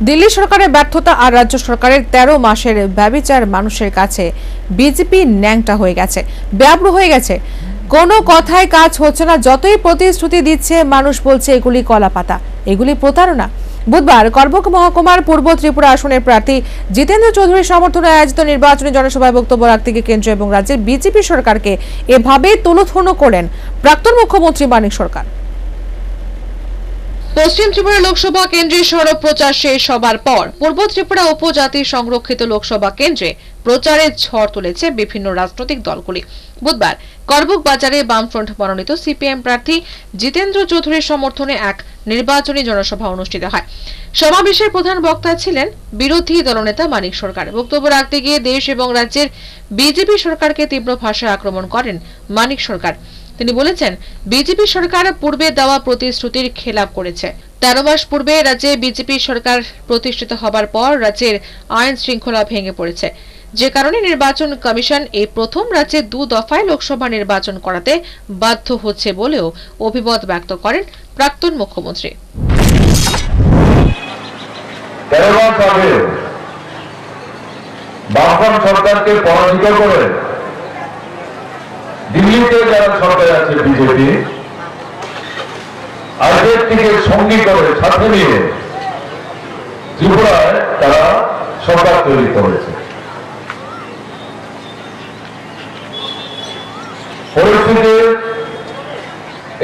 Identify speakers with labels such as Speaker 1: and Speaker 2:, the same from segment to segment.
Speaker 1: দিল্লি সরকারের ব্যর্থতা আর রাজ্য সরকারের তেরো মাসের ব্যবিচার মানুষের কাছে বিজেপি ন্যাংটা হয়ে গেছে ব্যাব্র হয়ে গেছে। কোনো কথায় কাজ হচ্ছে না, যতই প্রতিশ্রুতি দিচ্ছে, মানুষ বলছে এগুলি কলাপাতা, এগুলি প্রতারণা। বুধবার করবক মহকুমার পূর্ব ত্রিপুরা আসনের প্রার্থী জিতেন্দ্র চৌধুরীর সমর্থনে আয়োজিত নির্বাচনী জনসভায় বক্তব্য রাখতে গিয়ে কেন্দ্র এবং রাজ্যের বিজেপি সরকারকে এভাবে তুলোধন্য করেন প্রাক্তন মুখ্যমন্ত্রী মানিক সরকার।
Speaker 2: পশ্চিম ত্রিপুরা লোকসভা কেন্দ্রের সড়ক প্রচার শেষ হবার পর পূর্ব ত্রিপুরা উপজাতি সংরক্ষিত লোকসভা কেন্দ্রে প্রচারের ঝড় তুলেছে বিভিন্ন রাজনৈতিক দলগুলি। বুধবার করবুক বাজারে বামফ্রন্ট মনোনীত সিপিএম প্রার্থী জিতেন্দ্র চৌধুরীর সমর্থনে এক নির্বাচনী জনসভা অনুষ্ঠিত হয়। সমাবেশের প্রধান বক্তা ছিলেন বিরোধী দলনেতা মানিক সরকার। বক্তব্য রাখতে গিয়ে দেশ এবং রাজ্যের বিজেপি সরকারকে তীব্র ভাষায় আক্রমণ করেন মানিক সরকার। তিনি বলেছেন, বিজেপি সরকার পূর্বে দেওয়া প্রতিশ্রুতির খেলাপ করেছে। তেরো মাস পূর্বে রাজ্যে বিজেপি সরকার প্রতিষ্ঠিত হবার পর রাজ্যের আইন শৃঙ্খলা ভেঙে পড়েছে। যে কারণে নির্বাচন কমিশন এই প্রথম রাজ্যে দু দফায় লোকসভা নির্বাচন করাতে বাধ্য হচ্ছে বলেও অভিমত ব্যক্ত করেন প্রাক্তন মুখ্যমন্ত্রী।
Speaker 3: বামফ্রন্ট সরকারকে পরাজিত করে দিল্লিতে যারা সরকার আছে, বিজেপি আজকের থেকে সঙ্গী করে, সাথে নিয়ে ত্রিপুরায় তারা সরকার তৈরি করেছে। পরিস্থিতি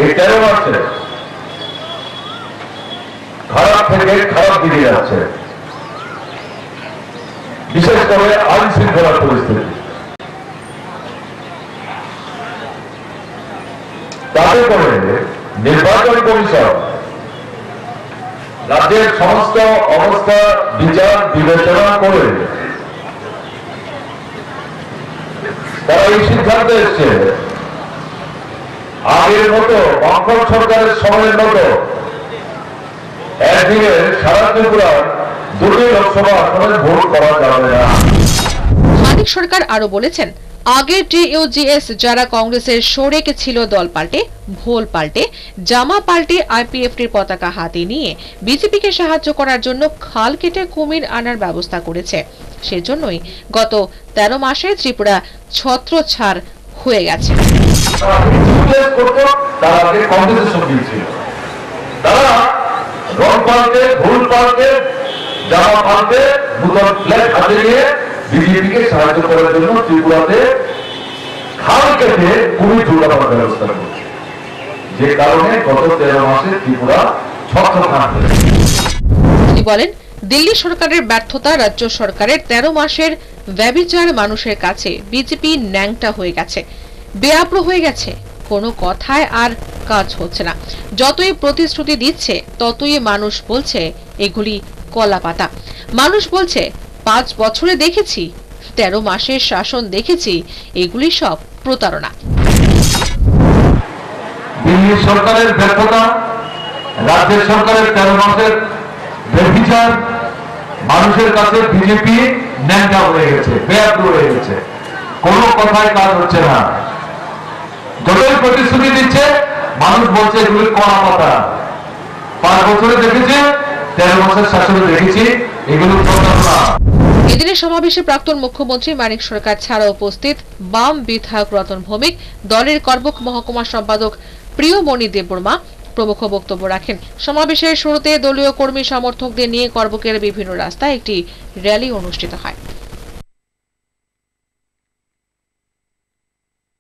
Speaker 3: এই তেরো মাসে খারাপ থেকে খারাপ দিকে যাচ্ছে। বিশেষ করে আইন শৃঙ্খলার পরিস্থিতি। তাতে করে নির্বাচন কমিশন রাজ্যের সমস্ত অবস্থা বিচার বিবেচনা করে তারা এই সিদ্ধান্তে এসছে। আগের মতো বামফ্রন্ট সরকারের সময়ের মতো একদিনে সারা ত্রিপুরার দুটি লোকসভা আসনে ভোট করা যাবে না।
Speaker 2: সরকার আরও বলেছেন আগে টিইউজিএস যারা কংগ্রেসের শরেক ছিল দল পাল্টে, ভোল পাল্টে, জামা পাল্টে আইপিএফটির পতাকা হাতে নিয়ে বিজেপিকে সাহায্য করার জন্য খাল কেটে কুমির আনার ব্যবস্থা করেছে। সেজন্যই গত তেরো মাসে ত্রিপুরা ছত্রছাড় হয়ে গেছে।
Speaker 3: তারা বিজেপিকে সাহায্য করার জন্য ত্রিপুরাতে খাল কেটে কুমির ঢুকানোর ব্যবস্থা করছে যে কারণে গত তেরো মাসে ত্রিপুরা
Speaker 2: তিনি বলেন, দিল্লি সরকারের ব্যর্থতা রাজ্য সরকারের তেরো মাসের ব্যবিচার মানুষের কাছে বিজেপি ন্যাংটা হয়ে গেছে। বেআপ্র হয়ে গেছে। কোনো কথায় আর কাজ হচ্ছে না। যতই প্রতিশ্রুতি দিচ্ছে, ততই মানুষ বলছে, এগুলি কলা পাতা মানুষ বলছে পাঁচ বছরে দেখেছি। তেরো মাসের শাসন দেখেছি, এগুলি সব প্রতারণা।
Speaker 3: দিল্লি সরকারের ব্যর্থতা সরকারের তেরো মাসের মানুষের কাছে বিজেপি ন্যাংটা হয়ে গেছে হয়ে গেছে। কোনো কথায় কাজ হচ্ছে না। যতই প্রতিশ্রুতি দিচ্ছে, মানুষ বলছে এগুলি কড়া পাতা পাঁচ বছরে দেখেছে, তেরো মাসের শাসনে দেখেছি
Speaker 2: এদিনের সমাবেশে প্রাক্তন মুখ্যমন্ত্রী মানিক সরকার ছাড়া উপস্থিত বাম বিধায়ক রতন ভৌমিক, দলের কর্মক মহকুমা সম্পাদক প্রিয়মণি দেববর্মা প্রমুখ বক্তব্য রাখেন। সমাবেশের শুরুতে দলীয় কর্মী সমর্থকদের নিয়ে করবকের বিভিন্ন রাস্তায় একটি র্যালি অনুষ্ঠিত হয়।